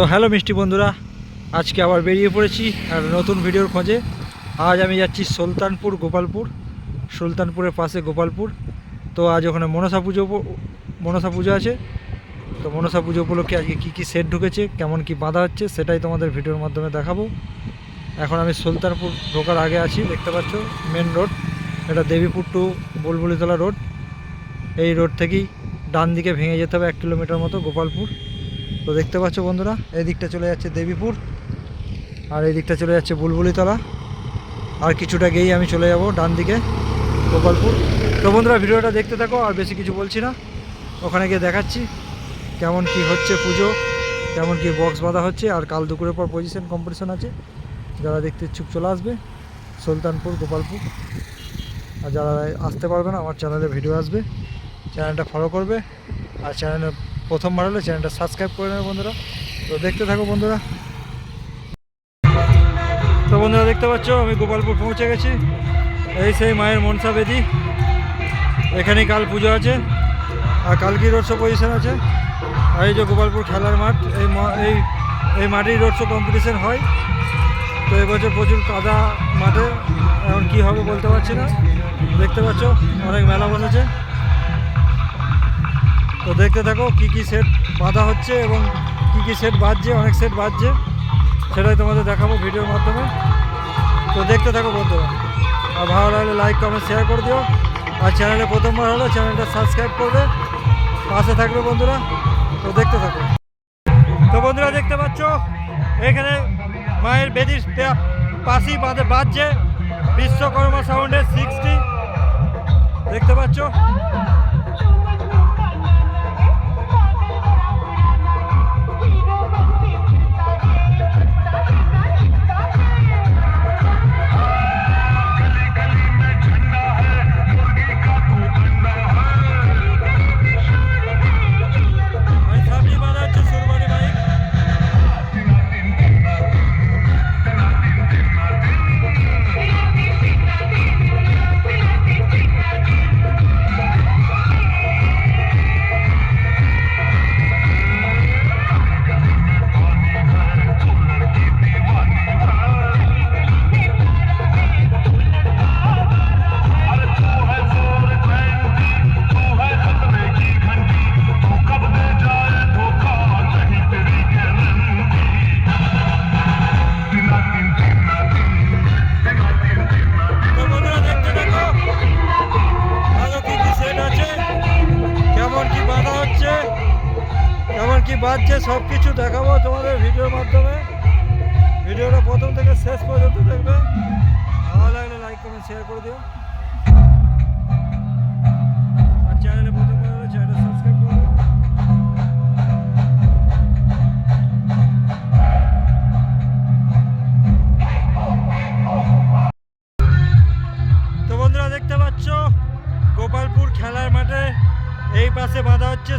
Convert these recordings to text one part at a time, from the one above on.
তো হ্যালো মিষ্টি বন্ধুরা, আজকে আবার বেরিয়ে পড়েছি আর নতুন ভিডিওর খোঁজে। আজ আমি যাচ্ছি সুলতানপুর, গোপালপুর, সুলতানপুরের পাশে গোপালপুর। তো আজ ওখানে মনসা পুজো মনসা পুজো আছে। তো মনসা পুজো উপলক্ষে আজকে কী কী সেট ঢুকেছে, কেমন কি বাঁধা হচ্ছে সেটাই তোমাদের ভিডিওর মাধ্যমে দেখাবো। এখন আমি সুলতানপুর ঢোকার আগে আছি, দেখতে পাচ্ছ মেন রোড এটা দেবীপুর টু বুলবুলিতলা রোড এই রোড থেকেই ডান দিকে ভেঙে যেতে হবে এক কিলোমিটার মতো গোপালপুর। তো দেখতে পাচ্ছ বন্ধুরা, এই দিকটা চলে যাচ্ছে দেবীপুর, আর এই দিকটা চলে যাচ্ছে বুলবুলিতলা। আর কিছুটা গিয়েই আমি চলে যাব ডান দিকে, গোপালপুর। তো বন্ধুরা, ভিডিওটা দেখতে থাকো, আর বেশি কিছু বলছি না। ওখানে গিয়ে দেখাচ্ছি কেমন কি হচ্ছে পুজো, কেমন কি বক্স বাঁধা হচ্ছে, আর কাল দুপুরের পর পজিশন কম্পিটিশন আছে। যারা দেখতে ইচ্ছুক চলে আসবে, সুলতানপুর, গোপালপুর। আর যারা আসতে পারবে না, আমার চ্যানেলে ভিডিও আসবে। চ্যানেলটা ফলো করবে, আর চ্যানেলে প্রথমবার হলে চ্যানেলটা সাবস্ক্রাইব করে নেবে বন্ধুরা। তো দেখতে থাকো বন্ধুরা। তো বন্ধুরা দেখতে পাচ্ছ, আমি গোপালপুর পৌঁছে গেছি। এই সেই মায়ের মনসা বেদি। এখানেই কাল পুজো আছে আর কালকি রোড শো পজিশন আছে। আর এই যে গোপালপুর খেলার মাঠ, এই এই এই মাঠেই রোড শো কম্পিটিশন হয়। তো এবছর প্রচুর কাদা মাঠে। এখন কী হবে বলতে পারছি না। দেখতে পাচ্ছ, অনেক মেলা বসেছে। তো দেখতে থাকো কি কি সেট বাঁধা হচ্ছে এবং কি কি সেট বাজছে, অনেক সেট বাজছে। সেটাই তোমাদের দেখাবো ভিডিওর মাধ্যমে। তো দেখতে থাকো বন্ধুরা। আর ভালো লাগলে লাইক কমেন্ট শেয়ার করে দিও। আর চ্যানেলে প্রথমবার হলো চ্যানেলটা সাবস্ক্রাইব করবে। পাশে থাকবে বন্ধুরা। তো দেখতে থাকো। তো বন্ধুরা দেখতে পাচ্ছ, এখানে মায়ের বেদির পাশেই বাঁধে বাজছে বিশ্বকর্মা সাউন্ডের সিক্সটি দেখতে পাচ্ছ? শেয়ার করে দিও। আর চ্যানেলে তো বন্ধুরা দেখতে পাচ্ছ, গোপালপুর খেলার মাঠে এই পাশে বাঁধা হচ্ছে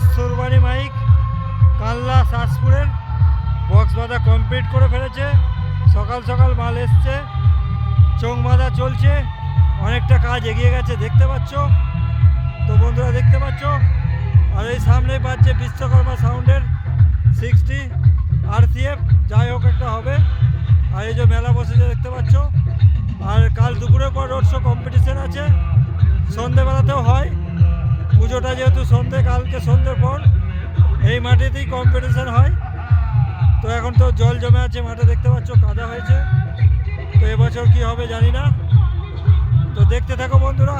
মাইক। বক্স বাঁধা কমপ্লিট করে ফেলেছে। সকাল সকাল মাল এসছে। চোখ বাঁধা চলছে। অনেকটা কাজ এগিয়ে গেছে, দেখতে পাচ্ছ? তো বন্ধুরা, দেখতে পাচ্ছ? আর এই সামনেই পাচ্ছে বিশ্বকর্মা সাউন্ডের সিক্সটি আর যাই হোক একটা হবে। আর এই যে মেলা বসেছে, দেখতে পাচ্ছ? আর কাল দুপুরের পর রোড শো কম্পিটিশন আছে। সন্ধেবেলাতেও হয়। পুজোটা যেহেতু সন্ধে, কালকে সন্ধ্যের পর এই মাঠেতেই কম্পিটিশন হয়। তো এখন তো জল জমে আছে মাঠে, দেখতে পাচ্ছ কাদা হয়েছে। তো এবছর কি হবে জানি না। তো দেখতে থাকো বন্ধুরা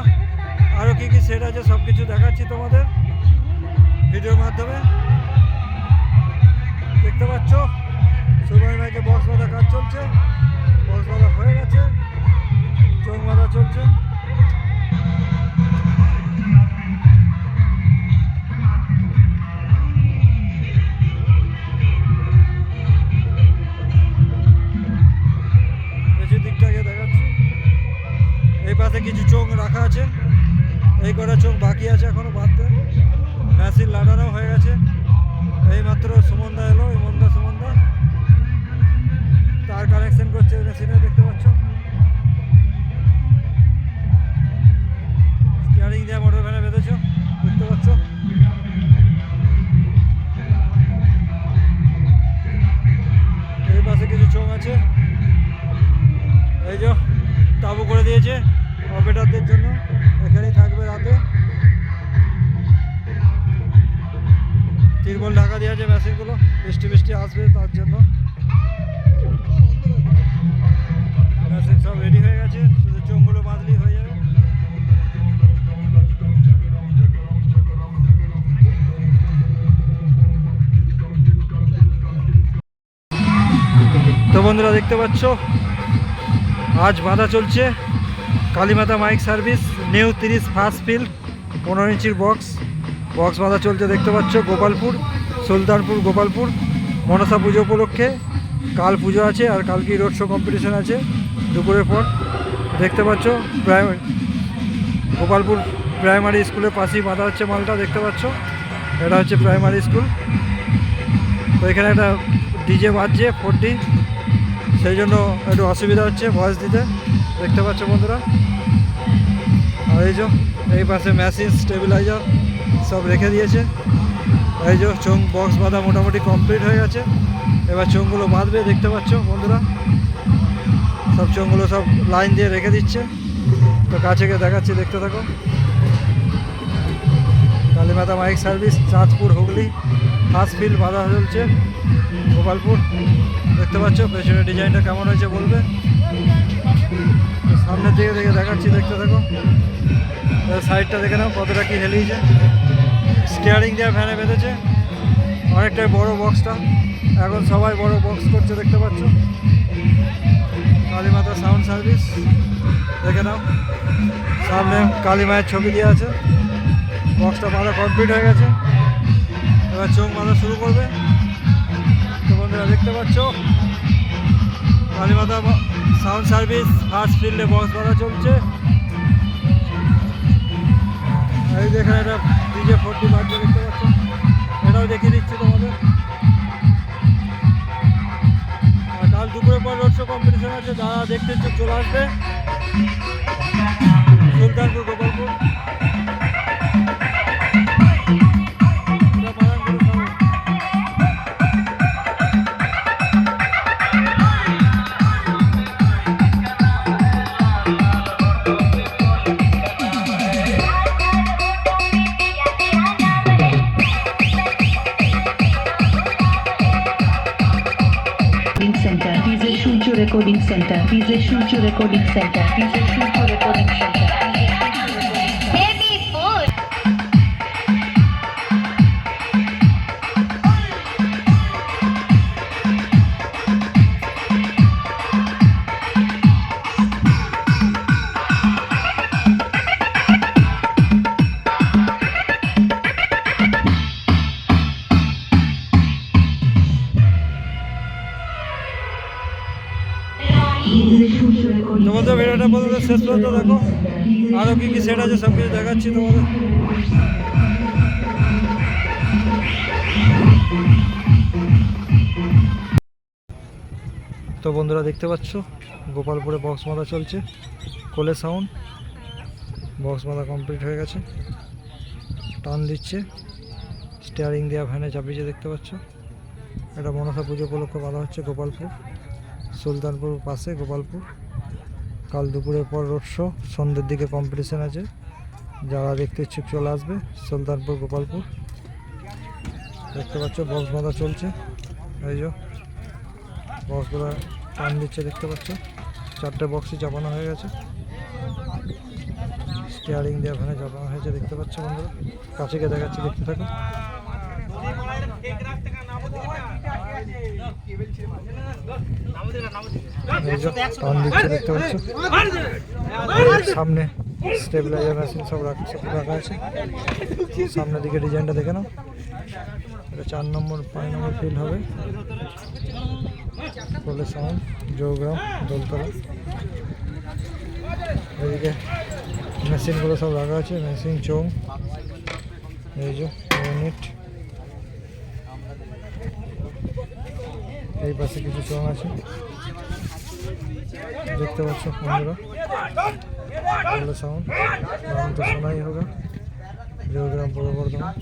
আরও কী কী সেট আছে সব কিছু দেখাচ্ছি তোমাদের ভিডিওর মাধ্যমে। দেখতে পাচ্ছ সবাই ভাইকে বক্স বাঁধা কাজ চলছে বক্স বাঁধা হয়ে গেছে চোখ বাঁধা চলছে। করছে দেখতে পাচ্ছ। আজ বাঁধা চলছে। কালীমাতা মাইক সার্ভিস, নিউ তিরিশ ফার্স্ট ফিল্ড, পনেরো ইঞ্চির বক্স। বক্স বাঁধা চলছে দেখতে পাচ্ছ, গোপালপুর, সুলতানপুর, গোপালপুর। মনসা পুজো উপলক্ষে কাল পুজো আছে আর কালকেই রোড শো কম্পিটিশন আছে দুপুরের পর। দেখতে পাচ্ছ প্রাইমারি গোপালপুর প্রাইমারি স্কুলের পাশেই বাঁধা হচ্ছে মালটা, দেখতে পাচ্ছ। এটা হচ্ছে প্রাইমারি স্কুল তো এখানে একটা ডিজে বাজছে ফোর ডি সেই জন্য একটু অসুবিধা হচ্ছে ভয়েস দিতে। দেখতে পাচ্ছ বন্ধুরা? আর এই যে, এই পাশে মেশিন স্টেবিলাইজার সব রেখে দিয়েছে। এই যে চোং বক্স বাঁধা মোটামুটি কমপ্লিট হয়ে গেছে। এবার চোঙগুলো বাঁধবে, দেখতে পাচ্ছ বন্ধুরা? সব চোঙগুলো সব লাইন দিয়ে রেখে দিচ্ছে। তো কাছে গিয়ে দেখাচ্ছি, দেখতে থাকো। Kalimata mike service, Chandpur, Hooghly first field বাঁধা চলছে, গোপালপুর। দেখতে পাচ্ছ, পেছনের ডিজাইনটা কেমন হয়েছে বলবে? সামনের দিকে দেখে দেখাচ্ছি, দেখতে থাকো। সাইডটা দেখে নাও, কতটা কি হেলিয়েছে। স্টিয়ারিং দেওয়া ভ্যানে বেঁধেছে। অনেকটাই বড় বক্সটা এখন সবাই বড় বক্স করছে, দেখতে পাচ্ছ। কালীমাতা সাউন্ড সার্ভিস দেখে নাও। সামনে কালী মায়ের ছবি দেওয়া আছে। বক্সটা ভালো কমপ্লিট হয়ে গেছে। এবার চোখ বাঁধা শুরু করবে। বন্ধুরা দেখতে পাচ্ছ। কালীমাতা সাউন্ড সার্ভিস ফার্স্ট ফিল্ডে বক্স বাঁধা চলছে। এই দেখেন এটা ডিজে ফোরটি বাজছে দেখতে পাচ্ছ। এটাও দেখিয়ে দিচ্ছি তোমাদের। আর কাল দুপুরের পর রোড শো কম্পিটিশন আছে, যারা দেখতে চলে আসবে। সুলতানপুর, গোপালপুর। Recording Center, শেষ পর্যন্ত দেখো আরও কী কী সেট আছে, সব কিছু দেখাচ্ছি তোমাদের। তো বন্ধুরা, দেখতে পাচ্ছ? গোপালপুরে বক্স বাঁধা চলছে, কোলে সাউন্ড বক্স বাঁধা কমপ্লিট হয়ে গেছে। টান দিচ্ছে স্টিয়ারিং দেওয়া ভ্যানে চাপিয়েছে, দেখতে পাচ্ছ? এটা মনসা পুজো উপলক্ষে বাঁধা হচ্ছে গোপালপুর, সুলতানপুর পাশে গোপালপুর। কাল দুপুরের পর রোড শো, সন্ধ্যের দিকে কম্পিটিশন আছে। যারা দেখতে ইচ্ছুক চলে আসবে, সুলতানপুর, গোপালপুর। দেখতে পাচ্ছ বক্স বাঁধা চলছে। এই যে বক্সগুলো টান দিচ্ছে দেখতে পাচ্ছ। চারটে বক্সই চাপানো হয়ে গেছে। স্টিয়ারিং দিয়ে ওখানে চাপানো হয়েছে, দেখতে পাচ্ছ বন্ধুরা। কাছে গিয়ে দেখাচ্ছি, দেখতে থাকো। দেখতে পাচ্ছ সামনে স্টেবিলাইজার মেশিন সব রাখা আছে। সামনের দিকে ডিজাইনটা দেখে নাও। এটা চার নম্বর, পাঁচ নম্বর ফিল্ড হবে। কোলে সাউন্ড জৌগ্রাম দোলতলা। এদিকে মেশিনগুলো সব রাখা আছে। মেশিন চোং এই যে ইউনিট এই পাশে কিছু চোং আছে। দেখতে পাচ্ছ কোলে সাউন্ড নাম তো শোনাই হবে। জৌগ্রাম পূর্ব বর্ধমান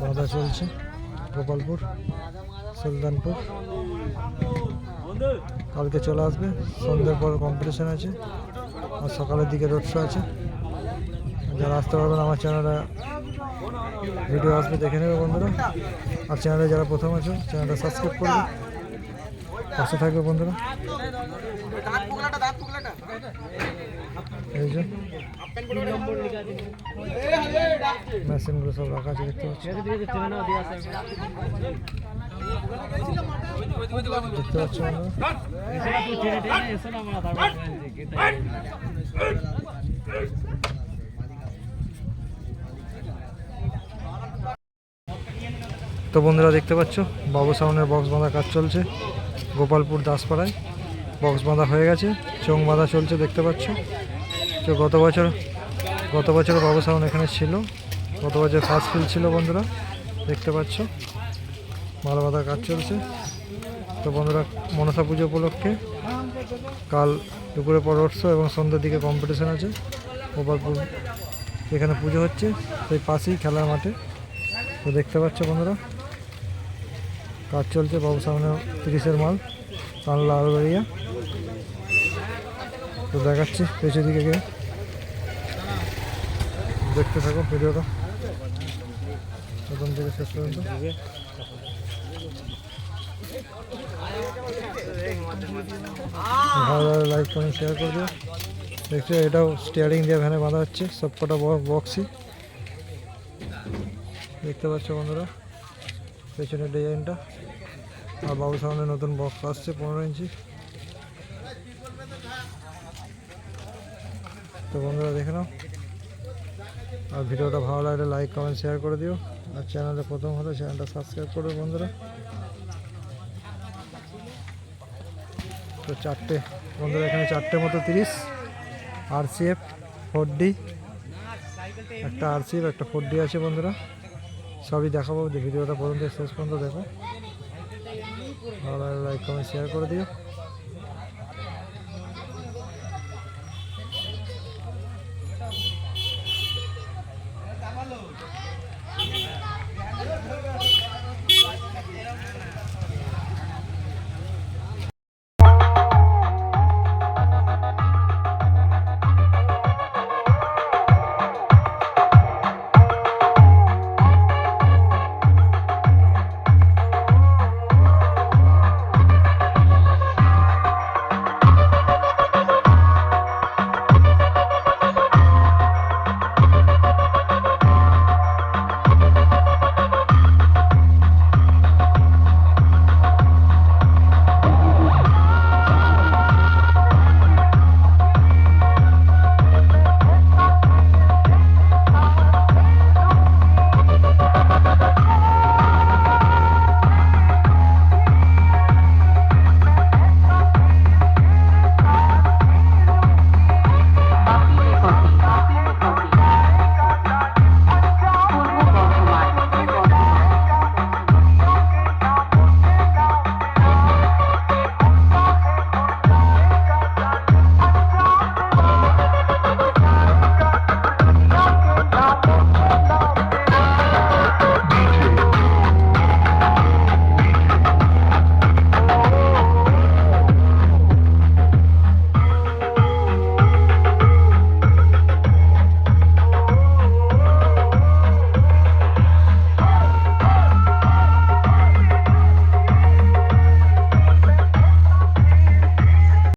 বাধা চলছে। গোপালপুর, সুলতানপুর। কালকে চলে আসবে। সন্ধ্যের পর কম্পিটিশন আছে। আর সকালের দিকে রোড শো আছে। যারা আসতে পারবেন আমার চ্যানেলে ভিডিও আসবে দেখে নেবে বন্ধুরা। আর চ্যানেলে যারা প্রথম আছে চ্যানেলটা সাবস্ক্রাইব করবে পাশে থাকবে বন্ধুরা। এই যে। মেশিনগুলো সব রাখা আছে, দেখতে পাচ্ছি? দেখতে পাচ্ছি বন্ধুরা? তো বন্ধুরা দেখতে পাচ্ছ, বাবু সাউনের বক্স বাঁধা কাজ চলছে। গোপালপুর দাসপাড়ায় বক্স বাঁধা হয়ে গেছে, চোং বাঁধা চলছে দেখতে পাচ্ছ। তো গত বছর গত বছর বাবু সাউন এখানে ছিল, গত বছর ফার্স্ট ফিল ছিল বন্ধুরা, দেখতে পাচ্ছ। মাল বাঁধার কাজ চলছে। তো বন্ধুরা, মনসা পুজো উপলক্ষে কাল দুপুরে পর এবং সন্ধ্যের দিকে কম্পিটিশন আছে, গোপালপুর এখানে পুজো হচ্ছে, সেই পাশেই খেলার মাঠে। তো দেখতে পাচ্ছ বন্ধুরা কাজ চলছে বাবু, সামনে তিরিশের মাল। কানলা আলবাড়িয়া তো দেখাচ্ছি পেছু দিকে গিয়ে। দেখতে থাকো ভিডিওটা। প্রথম থেকে শেষ পর্যন্ত। ভালো লাগলে লাইক কমেন্ট শেয়ার করবে দেখছ, এটাও স্টিয়ারিং দিয়ে ভ্যানে বাঁধা হচ্ছে। সব কটা বক্সই দেখতে পাচ্ছ বন্ধুরা? পেছনের ডিজাইনটা। আর বাবু সামনে নতুন বক্স আসছে পনেরো ইঞ্চি। তো বন্ধুরা দেখে নাও। আর ভিডিওটা ভালো লাগলে লাইক কমেন্ট শেয়ার করে দিও। আর চ্যানেলে প্রথম হলে চ্যানেলটা সাবস্ক্রাইব করবে বন্ধুরা। তো চারটে, বন্ধুরা এখানে চারটে মতো তিরিশ। আর সি এফ ফোর ডি একটা আর সি এফ একটা ফোর ডি আছে বন্ধুরা। সবই দেখাবো ভিডিওটা পর্যন্ত শেষ পর্যন্ত দেখো। ভালো লাগলে লাইক কমেন্ট শেয়ার করে দিও।